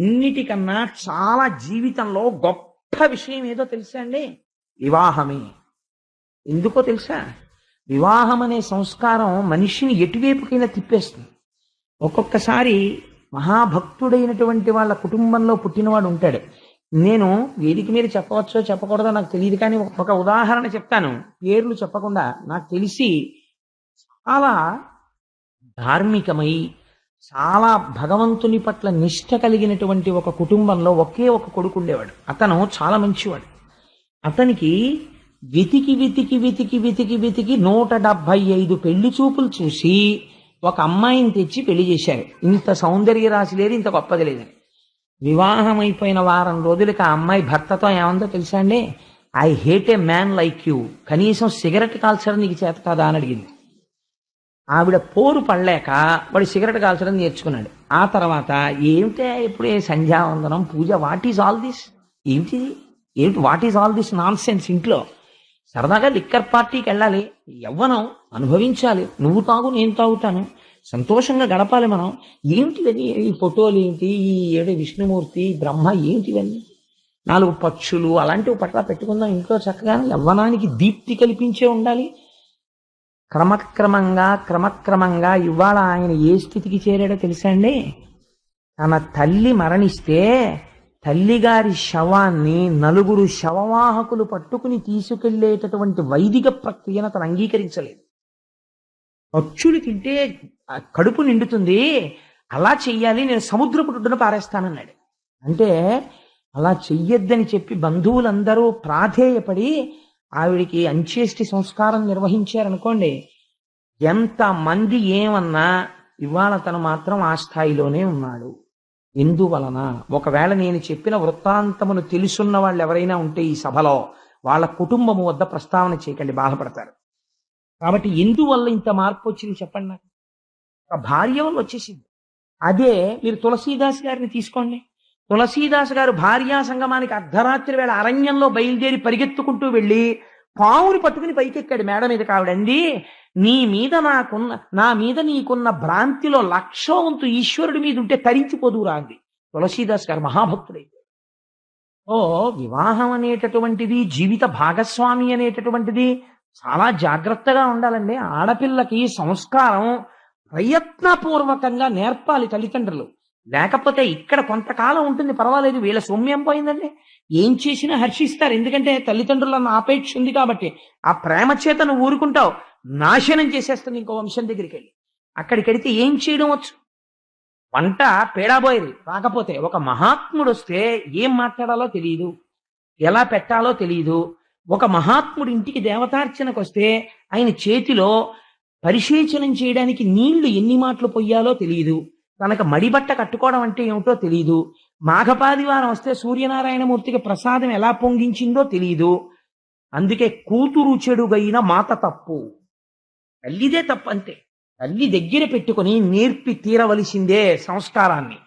అన్నిటికన్నా చాలా జీవితంలో గొప్ప విషయం ఏదో తెలుసా అండి? వివాహమే. ఎందుకో తెలుసా? వివాహం అనే సంస్కారం మనిషిని ఎటువైపుకైనా తిప్పేస్తుంది. ఒక్కొక్కసారి మహాభక్తుడైనటువంటి వాళ్ళ కుటుంబంలో పుట్టినవాడు ఉంటాడు. నేను వేదిక మీద చెప్పవచ్చో చెప్పకూడదో నాకు తెలియదు కానీ ఒక ఉదాహరణ చెప్తాను. పేర్లు చెప్పకుండా నాకు తెలిసి చాలా ధార్మికమై చాలా భగవంతుని పట్ల నిష్ఠ కలిగినటువంటి ఒక కుటుంబంలో ఒకే ఒక కొడుకు ఉండేవాడు. అతను చాలా మంచివాడు. అతనికి వెతికి వెతికి వెతికి వెతికి వెతికి నూట డెబ్భై ఐదు పెళ్ళి చూపులు చూసి ఒక అమ్మాయిని తెచ్చి పెళ్ళి చేశారు. ఇంత సౌందర్య రాశి లేదు ఇంత గొప్పది లేదని వివాహం అయిపోయిన వారం రోజులకి ఆ అమ్మాయి భర్తతో ఏమందో తెలుసా అండి? I hate a man like you. కనీసం సిగరెట్ కాల్చడం నీకు చేత కాదా? అని అడిగింది. ఆవిడ పోరు పడలేక వాడు సిగరెట్ కాల్చడం నేర్చుకున్నాడు. ఆ తర్వాత ఏమిటే ఇప్పుడే సంధ్యావందనం పూజ వాట్ ఈజ్ ఆల్ దిస్? ఏంటిది ఏమిటి what is all this nonsense ఇంట్లో? సరదాగా లిక్కర్ పార్టీకి వెళ్ళాలి. యవ్వనం అనుభవించాలి. నువ్వు తాగు నేను తాగుతాను. సంతోషంగా గడపాలి మనం. ఏమిటివన్నీ? ఈ ఫోటోలు ఏంటి? ఈ ఏడు విష్ణుమూర్తి బ్రహ్మ ఏమిటివన్నీ? నాలుగు పక్షులు అలాంటివి పట్ల పెట్టుకుందాం. ఇంట్లో చక్కగా యవ్వనానికి దీప్తి కల్పించే ఉండాలి. క్రమక్రమంగా క్రమక్రమంగా ఇవాళ ఆయన ఏ స్థితికి చేరాడో తెలుసా అండి? తన తల్లి మరణిస్తే తల్లిగారి శవాన్ని నలుగురు శవవాహకులు పట్టుకుని తీసుకెళ్ళేటటువంటి వైదిక ప్రక్రియను అతను అంగీకరించలేదు. పక్షులు తింటే కడుపు నిండుతుంది. అలా చెయ్యాలి నేను సముద్రపు పారేస్తానన్నాడు. అంటే అలా చెయ్యొద్దని చెప్పి బంధువులందరూ ప్రాధేయపడి ఆవిడికి అంచేష్టి సంస్కారం నిర్వహించారనుకోండి ఎంత మంది ఏమన్నా ఇవాళ తను మాత్రం ఆ స్థాయిలోనే ఉన్నాడు. ఎందువలన? ఒకవేళ నేను చెప్పిన వృత్తాంతమును తెలుసున్న వాళ్ళు ఎవరైనా ఉంటే ఈ సభలో వాళ్ళ కుటుంబము వద్ద ప్రస్తావన చేయకండి బాధపడతారు. కాబట్టి ఎందువల్ల ఇంత మార్పు వచ్చింది చెప్పండి నాకు? భార్య వల్ల వచ్చేసింది. అదే మీరు తులసీదాస్ గారిని తీసుకోండి. తులసీదాస్ గారు భార్యా సంగమానికి అర్ధరాత్రి వేళ అరణ్యంలో బయలుదేరి పరిగెత్తుకుంటూ వెళ్ళి పావుని పట్టుకుని పైకెక్కాడు మేడ మీద కావిడంది నీ మీద నాకున్న నా మీద నీకున్న భ్రాంతిలో లక్షో వంతు ఈశ్వరుడి మీద ఉంటే తరించిపోదురా అంది. తులసీదాస్ గారు మహాభక్తుడైతే ఓ వివాహం అనేటటువంటిది జీవిత భాగస్వామి అనేటటువంటిది చాలా జాగ్రత్తగా ఉండాలండి. ఆడపిల్లకి సంస్కారం ప్రయత్నపూర్వకంగా నేర్పాలి తల్లిదండ్రులు. లేకపోతే ఇక్కడ కొంతకాలం ఉంటుంది పర్వాలేదు వీళ్ళ సౌమ్యం పోయిందండి. ఏం చేసినా హర్షిస్తారు ఎందుకంటే తల్లిదండ్రులన్న ఆపేక్ష ఉంది కాబట్టి. ఆ ప్రేమ చేత నువ్వు ఊరుకుంటావు నాశనం చేసేస్తుంది ఇంకో వంశం దగ్గరికి వెళ్ళి అక్కడికి వెడితే ఏం చేయడం వచ్చు? వంట పేడాబోయేది రాకపోతే ఒక మహాత్ముడు వస్తే ఏం మాట్లాడాలో తెలియదు ఎలా పెట్టాలో తెలియదు ఒక మహాత్ముడు ఇంటికి దేవతార్చనకు వస్తే ఆయన చేతిలో పరిశీచనం చేయడానికి నీళ్ళు ఎన్ని మాటలు పొయ్యాలో తెలియదు తనకు మడిబట్ట కట్టుకోవడం అంటే ఏమిటో తెలియదు మాఘపాదివారం వస్తే సూర్యనారాయణమూర్తికి ప్రసాదం ఎలా పొంగించిందో తెలియదు అందుకే కూతురు చెడుగైన మాత తప్పు. తల్లిదే తప్పు అంతే తల్లి దగ్గర పెట్టుకొని నేర్పి తీరవలసిందే సంస్కారాన్ని.